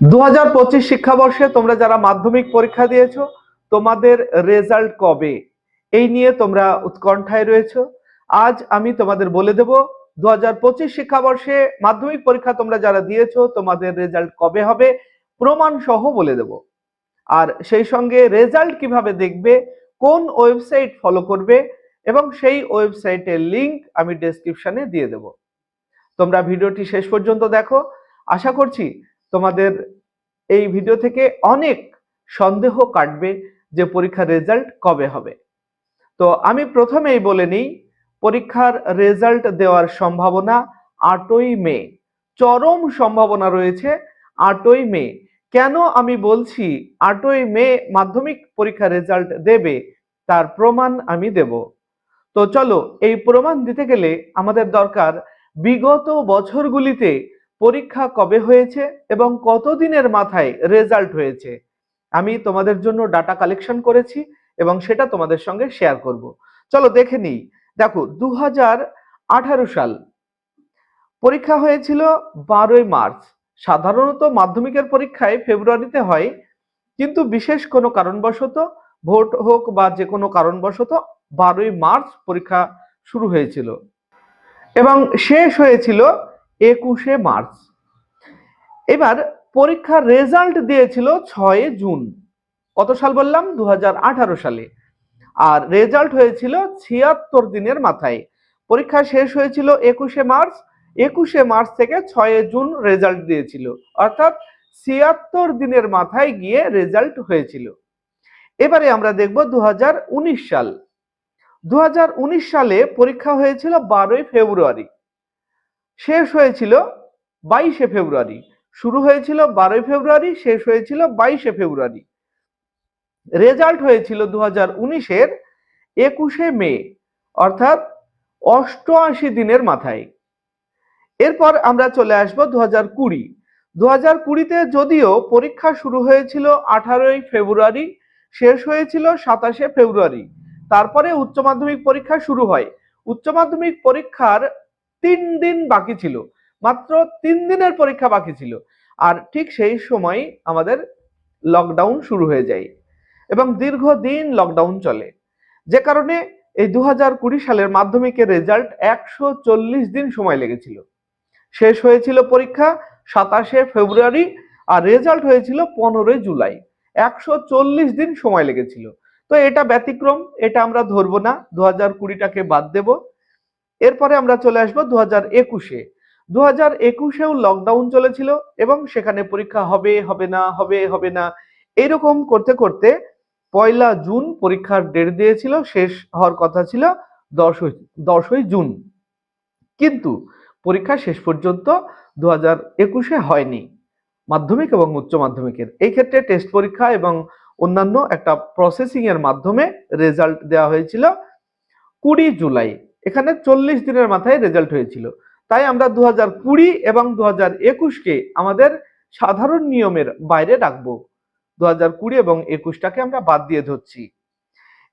দু পঁচিশ শিক্ষাবর্ষে তোমরা যারা মাধ্যমিক পরীক্ষা দিয়েছ, তোমাদের রেজাল্ট কবে? এই নিয়ে তোমরা উৎকণ্ঠায় রয়েছো। আজ আমি তোমাদের বলে দেব দু পঁচিশ শিক্ষাবর্ষে মাধ্যমিক পরীক্ষা তোমরা যারা দিয়েছ, তোমাদের রেজাল্ট কবে হবে? প্রমাণ সহ বলে দেব। আর সেই সঙ্গে রেজাল্ট কীভাবে দেখবে, কোন ওয়েবসাইট ফলো করবে, এবং সেই ওয়েবসাইটের লিংক আমি ডেসক্রিপশনে দিয়ে দেব। তোমরা ভিডিওটি শেষ পর্যন্ত দেখো। আশা করছি তোমাদের এই ভিডিও থেকে অনেক সন্দেহ কাটবে যে পরীক্ষার রেজাল্ট কবে হবে। তো আমি প্রথমেই বলে নিই, পরীক্ষার রেজাল্ট দেওয়ার সম্ভাবনা আটই মে। চরম সম্ভাবনা রয়েছে আটই মে। কেন আমি বলছি আটই মে মাধ্যমিক পরীক্ষার রেজাল্ট দেবে, তার প্রমাণ আমি দেব। তো চলো এই প্রমাণ দিতে গেলে আমাদের দরকার বিগত বছরগুলিতে পরীক্ষা কবে হয়েছে এবং কতদিনের মাথায় রেজাল্ট হয়েছে? আমি তোমাদের জন্য ডাটা কালেকশন করেছি এবং সেটা তোমাদের সঙ্গে শেয়ার করব। চলো দেখে নিই। দেখো দু হাজার আঠারো সাল। পরীক্ষা হয়েছিল বারোই মার্চ। সাধারণত মাধ্যমিকের পরীক্ষায় ফেব্রুয়ারিতে হয়, কিন্তু বিশেষ কোনো কারণবশত, ভোট হোক বা যে কোনো কারণবশত, বারোই মার্চ পরীক্ষা শুরু হয়েছিল। এবং শেষ হয়েছিল একুশে মার্চ। এবার পরীক্ষার রেজাল্ট দিয়েছিল ছয় জুন। কত সাল বললাম? দু হাজার আঠারো সালে। আর রেজাল্ট হয়েছিল ছিয়াত্তর দিনের মাথায়। পরীক্ষা শেষ হয়েছিল একুশে মার্চ। একুশে মার্চ থেকে ছয় জুন রেজাল্ট দিয়েছিল। অর্থাৎ ছিয়াত্তর দিনের মাথায় গিয়ে রেজাল্ট হয়েছিল। এবারে আমরা দেখব দু হাজার উনিশ সাল। দু হাজার উনিশ সালে পরীক্ষা হয়েছিল বারোই ফেব্রুয়ারি। শেষ হয়েছিল বাইশে ফেব্রুয়ারি। শুরু হয়েছিল বারোই ফেব্রুয়ারি, শেষ হয়েছিল বাইশে ফেব্রুয়ারি। রেজাল্ট হয়েছিল দু হাজার উনিশের একুশে মে, অর্থাৎ অষ্টআশি দিনের মাথায়। এরপর আমরা চলে আসব দু হাজার কুড়ি। দু হাজার কুড়িতে যদিও পরীক্ষা শুরু হয়েছিল আঠারোই ফেব্রুয়ারি, শেষ হয়েছিল সাতাশে ফেব্রুয়ারি। তারপরে উচ্চ মাধ্যমিক পরীক্ষা শুরু হয়। উচ্চ মাধ্যমিক পরীক্ষার তিন দিন বাকি ছিল। মাত্র তিন দিনের পরীক্ষা বাকি ছিল। আর ঠিক সেই সময় আমাদের লকডাউন শুরু হয়ে যায় এবং দীর্ঘদিন লকডাউন চলে। যে কারণে এই দু কুড়ি সালের মাধ্যমিকের রেজাল্ট একশো চল্লিশ দিন সময় লেগেছিল। শেষ হয়েছিল পরীক্ষা সাতাশে ফেব্রুয়ারি আর রেজাল্ট হয়েছিল পনেরোই জুলাই। একশো চল্লিশ দিন সময় লেগেছিল। তো এটা ব্যতিক্রম, এটা আমরা ধরবো না। দু হাজার কুড়িটাকে বাদ দেব। এরপরে আমরা চলে আসব দু হাজার একুশে। দু হাজার একুশেও লকডাউন চলেছিল এবং সেখানে পরীক্ষা হবে হবে না, হবে হবে না, এরকম করতে করতে পয়লা জুন পরীক্ষার ডেট দিয়েছিল, শেষ হওয়ার কথা ছিল দশই দশই জুন। কিন্তু পরীক্ষা শেষ পর্যন্ত দু হাজার একুশে হয়নি, মাধ্যমিক এবং উচ্চ মাধ্যমিকের। এই ক্ষেত্রে টেস্ট পরীক্ষা এবং অন্যান্য একটা প্রসেসিং এর মাধ্যমে রেজাল্ট দেওয়া হয়েছিল কুড়ি জুলাই। এখানে চল্লিশ দিনের মাথায় রেজাল্ট হয়েছিল। তাই আমরা দু হাজার কুড়ি এবং দু হাজার একুশকে আমাদের সাধারণ নিয়মের বাইরে রাখব। দু হাজার কুড়ি এবং একুশটাকে আমরা বাদ দিয়ে ধরছি।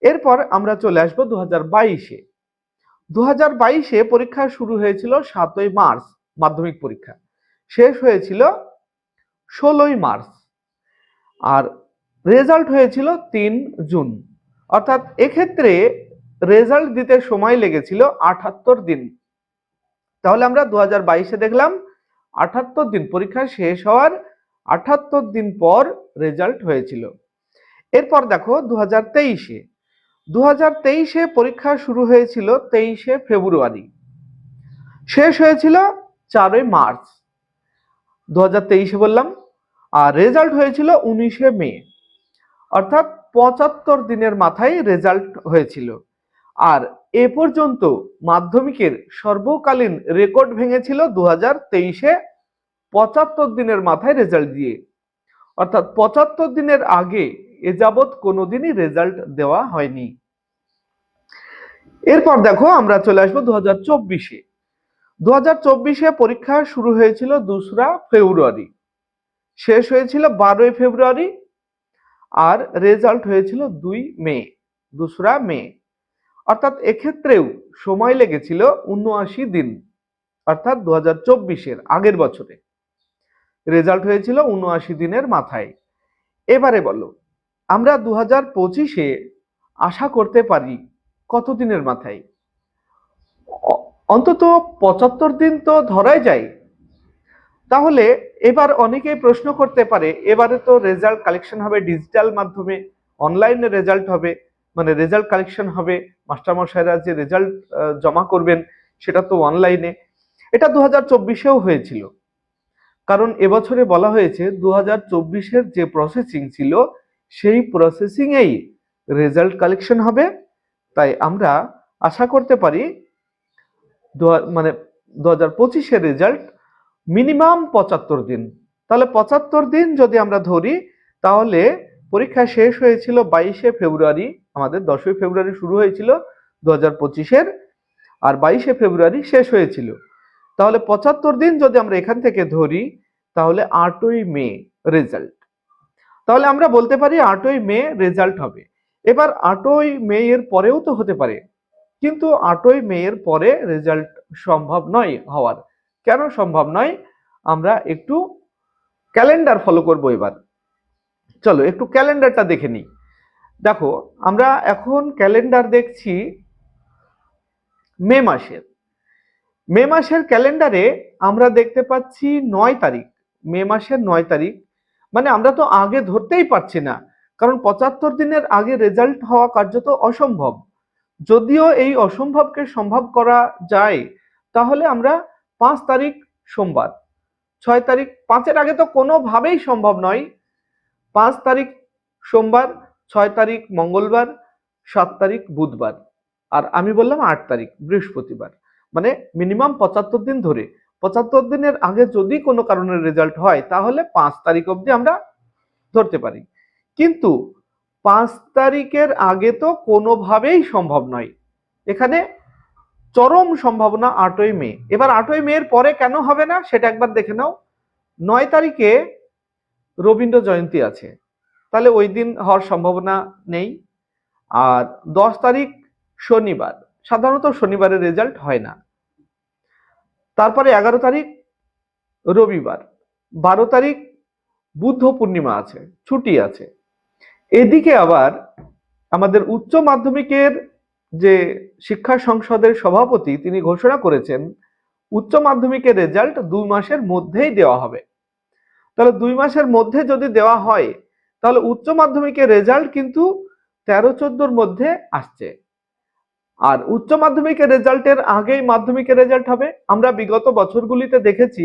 এরপর আমরা চলে আসব দু হাজার বাইশে। দু হাজার বাইশে পরীক্ষা শুরু হয়েছিল সাতই মার্চ, মাধ্যমিক পরীক্ষা। শেষ হয়েছিল ষোলোই মার্চ। আর রেজাল্ট হয়েছিল তিন জুন। অর্থাৎ এক্ষেত্রে রেজাল্ট দিতে সময় লেগেছিল আঠাত্তর দিন। তাহলে আমরা দু হাজার বাইশে দেখলাম আঠাত্তর দিন, পরীক্ষা শেষ হওয়ার আঠাত্তর দিন পর রেজাল্ট হয়েছিল। এরপর দেখো দু হাজার তেইশে। দু হাজার তেইশে পরীক্ষা শুরু হয়েছিল তেইশে ফেব্রুয়ারি। শেষ হয়েছিল চারই মার্চ। দু হাজার তেইশে বললাম, আর রেজাল্ট হয়েছিল উনিশে মে। অর্থাৎ পঁচাত্তর দিনের মাথায় রেজাল্ট হয়েছিল। আর এ পর্যন্ত মাধ্যমিকের সর্বকালীন রেকর্ড ভেঙেছিল দু হাজার তেইশে পঁচাত্তর দিনের মাথায় রেজাল্ট দিয়ে। অর্থাৎ পঁচাত্তর দিনের আগে এ যাবৎ কোনোদিনই রেজাল্ট দেওয়া হয়নি। এরপর দেখো আমরা চলে আসব দু হাজার চব্বিশে। দু হাজার চব্বিশে পরীক্ষা শুরু হয়েছিল দোসরা ফেব্রুয়ারি। শেষ হয়েছিল বারোই ফেব্রুয়ারি আর রেজাল্ট হয়েছিল দুই মে, দোসরা মে। অর্থাৎ এক্ষেত্রেও সময় লেগেছিল উনআশি দিন, অর্থাৎ দু হাজার চব্বিশের আগের বছরে। রেজাল্ট হয়েছিল উনআশি দিনের মাথায়। এবারে বলো, আমরা দু হাজার পঁচিশে আশা করতে পারি কত দিনের মাথায়? অন্তত পঁচাত্তর দিন তো ধরাই যায়। তাহলে এবার অনেকেই প্রশ্ন করতে পারে, এবারে তো রেজাল্ট, কালেকশন হবে ডিজিটাল মাধ্যমে, অনলাইনে রেজাল্ট হবে। মানে রেজাল্ট কালেকশন হবে, মাস্টারমশাইরা যে রেজাল্ট জমা করবেন, সেটা তো অনলাইনে এটা দু হাজার চব্বিশেও হয়েছিল। কারণ এবছরে বলা হয়েছে দু হাজার চব্বিশের যে প্রসেসিং ছিল, সেই প্রসেসিংয়েই রেজাল্ট কালেকশন হবে। তাই আমরা আশা করতে পারি মানে দু হাজার পঁচিশের রেজাল্ট মিনিমাম পঁচাত্তর দিন। তাহলে পঁচাত্তর দিন যদি আমরা ধরি, তাহলে পরীক্ষা শেষ হয়েছিল বাইশে ফেব্রুয়ারি, আমাদের দশই ফেব্রুয়ারি শুরু হয়েছিল দু হাজার পঁচিশের, আর বাইশে ফেব্রুয়ারি শেষ হয়েছিল। তাহলে পঁচাত্তর দিন যদি আমরা এখান থেকে ধরি, তাহলে আটই মে রেজাল্ট তাহলে আমরা বলতে পারি আটই মে রেজাল্ট হবে। এবার আটই মে এর পরেও তো হতে পারে, কিন্তু আটই মে এর পরে রেজাল্ট সম্ভব নয় হওয়ার। কেন সম্ভব নয়? আমরা একটু ক্যালেন্ডার ফলো করব এবার। চলো, একটু ক্যালেন্ডারটা দেখে নিই। দেখো, আমরা এখন ক্যালেন্ডার দেখছি মে মাসের। মে মাসের ক্যালেন্ডারে আমরা দেখতে পাচ্ছি নয় তারিখ। মে মাসের নয় তারিখ মানে আমরা তো আগে ধরতেই পারছি না, কারণ পঁচাত্তর দিনের আগে রেজাল্ট হওয়া কার্যত অসম্ভব। যদিও এই অসম্ভবকে সম্ভব করা যায়, তাহলে আমরা পাঁচ তারিখ সোমবার, ছয় তারিখ, পাঁচের আগে তো কোনোভাবেই সম্ভব নয় পাঁচ তারিখ সোমবার, ছয় তারিখ মঙ্গলবার, সাত তারিখ বুধবার। আর আমি বললাম আট তারিখ, বৃহস্পতিবার। মানে মিনিমাম পঁচাত্তর দিন ধরে। পঁচাত্তর দিনের আগে যদি কোনো কারণে রেজাল্ট হয়, তাহলে পাঁচ তারিখ অবধি আমরা ধরতে পারি। কিন্তু পাঁচ তারিখের আগে তো কোনোভাবেই সম্ভব নয়। এখানে চরম সম্ভাবনা আটই মে। এবার আটই মে এর পরে কেন হবে না, সেটা একবার দেখে নাও। নয় তারিখে রবীন্দ্র জয়ন্তী আছে। তাহলে ওই দিন হওয়ার সম্ভাবনা নেই। আর দশ তারিখ শনিবার, সাধারণত শনিবারের রেজাল্ট হয় না। তারপরে এগারো তারিখ রবিবার, বারো তারিখ বুদ্ধ পূর্ণিমা আছে, ছুটি আছে। এদিকে আবার আমাদের উচ্চ মাধ্যমিকের যে শিক্ষা সংসদের সভাপতি তিনি ঘোষণা করেছেন, উচ্চ মাধ্যমিকের রেজাল্ট দুই মাসের মধ্যেই দেওয়া হবে। তাহলে দুই মাসের মধ্যে যদি দেওয়া হয়, তাহলে উচ্চ মাধ্যমিকের রেজাল্ট কিন্তু তেরো চোদ্দোর মধ্যে আসছে। আর উচ্চ মাধ্যমিকের রেজাল্টের আগেই মাধ্যমিকের রেজাল্ট হবে। আমরা বিগত বছরগুলিতে দেখেছি,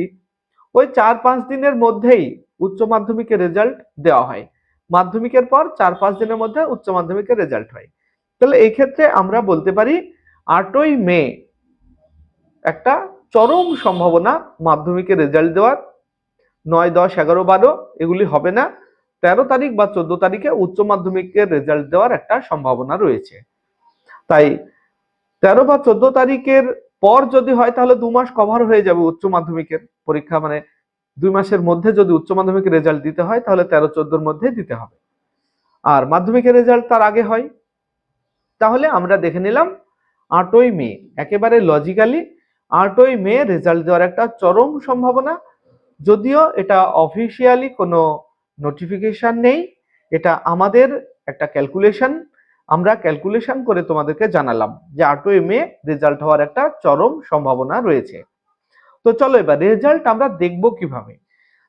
ওই চার পাঁচ দিনের মধ্যেই উচ্চ মাধ্যমিকের রেজাল্ট দেওয়া হয়। মাধ্যমিকের পর চার পাঁচ দিনের মধ্যে উচ্চ মাধ্যমিকের রেজাল্ট হয়। তাহলে এই ক্ষেত্রে আমরা বলতে পারি, আটই মে একটা চরম সম্ভাবনা মাধ্যমিকের রেজাল্ট দেওয়ার নয়, দশ, এগারো, বারো, এগুলি হবে না। তেরো তারিখ বা চোদ্দ তারিখে উচ্চ মাধ্যমিকের রেজাল্ট দেওয়ার একটা সম্ভাবনা রয়েছে। তাই তেরো বা চোদ্দ তারিখের পর যদি হয়, তাহলে দু মাস কভার হয়ে যাবে উচ্চ মাধ্যমিকের পরীক্ষা। মানে দুই মাসের মধ্যে যদি উচ্চ মাধ্যমিকের রেজাল্ট দিতে হয়, তাহলে তেরো, চোদ্দোর মধ্যে দিতে হবে। আর মাধ্যমিকের রেজাল্ট তার আগে হয়, তাহলে আমরা দেখে নিলাম আটই মে। একেবারে লজিক্যালি আটই মে রেজাল্ট দেওয়ার একটা চরম সম্ভাবনা। যদিও এটা অফিসিয়ালি কোনো নোটিফিকেশন নেই, এটা আমাদের একটা ক্যালকুলেশন আমরা ক্যালকুলেশন করে তোমাদেরকে জানালাম যে আটই মে রেজাল্ট হওয়ার একটা চরম সম্ভাবনা রয়েছে। তো চলো এবার রেজাল্ট আমরা দেখব কীভাবে।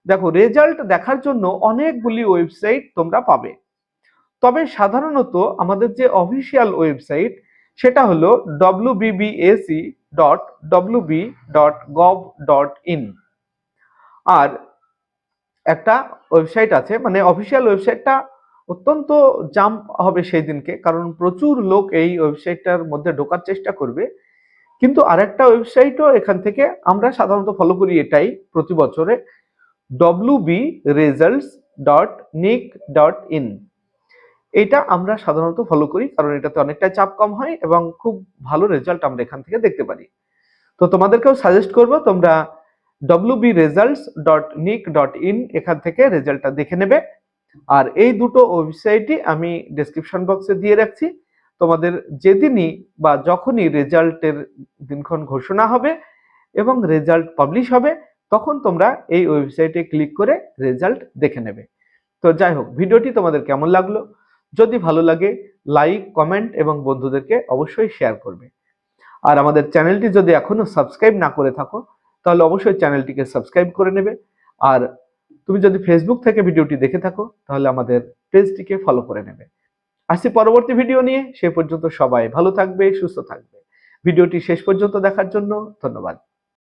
দেখো রেজাল্ট দেখার জন্য অনেকগুলি ওয়েবসাইট তোমরা পাবে। তবে সাধারণত আমাদের যে অফিসিয়াল ওয়েবসাইট সেটা হলো wbbac dot WB dot gov dot in আর একটা ওয়েবসাইট আছে মানে অফিসিয়াল ওয়েবসাইটটা অত্যন্ত জাম্প হবে সেই দিনকে কারণ প্রচুর লোক এই ওয়েবসাইটটার মধ্যে ঢোকার চেষ্টা করবে। কিন্তু আরেকটা ওয়েবসাইটও এখান থেকে আমরা সাধারণত ফলো করি এটাই প্রতি বছরে WB results dot nic dot in এটা আমরা সাধারণত ফলো করি, কারণ এটাতে অনেকটা চাপ কম হয় এবং খুব ভালো রেজাল্ট আমরা এখান থেকে দেখতে পারি। তো তোমাদেরকেও সাজেস্ট করব, তোমরা WB results dot nic dot in এখান থেকে রেজাল্টটা দেখে নেবে। আর এই দুটো ওয়েবসাইটই আমি ডেসক্রিপশন বক্সে দিয়ে রাখছি। তোমাদের যেদিনই বা যখনই রেজাল্টের দিনক্ষণ ঘোষণা হবে এবং রেজাল্ট পাবলিশ হবে, তখন তোমরা এই ওয়েবসাইটে ক্লিক করে রেজাল্ট দেখে নেবে। তো যাই হোক, ভিডিওটি তোমাদের কেমন লাগল? যদি ভালো লাগে লাইক কমেন্ট এবং বন্ধুদেরকে অবশ্যই শেয়ার করবে। আর আমাদের চ্যানেলটি যদি এখনও সাবস্ক্রাইব না করে থাকো তাহলে অবশ্যই চ্যানেলটিকে সাবস্ক্রাইব করে নেবে। আর তুমি যদি ফেসবুক থেকে ভিডিওটি দেখে থাকো, তাহলে আমাদের পেজটিকে ফলো করে নেবে। আসছি পরবর্তী ভিডিও নিয়ে। সে পর্যন্ত সবাই ভালো থাকবে, সুস্থ থাকবে। ভিডিওটি শেষ পর্যন্ত দেখার জন্য ধন্যবাদ।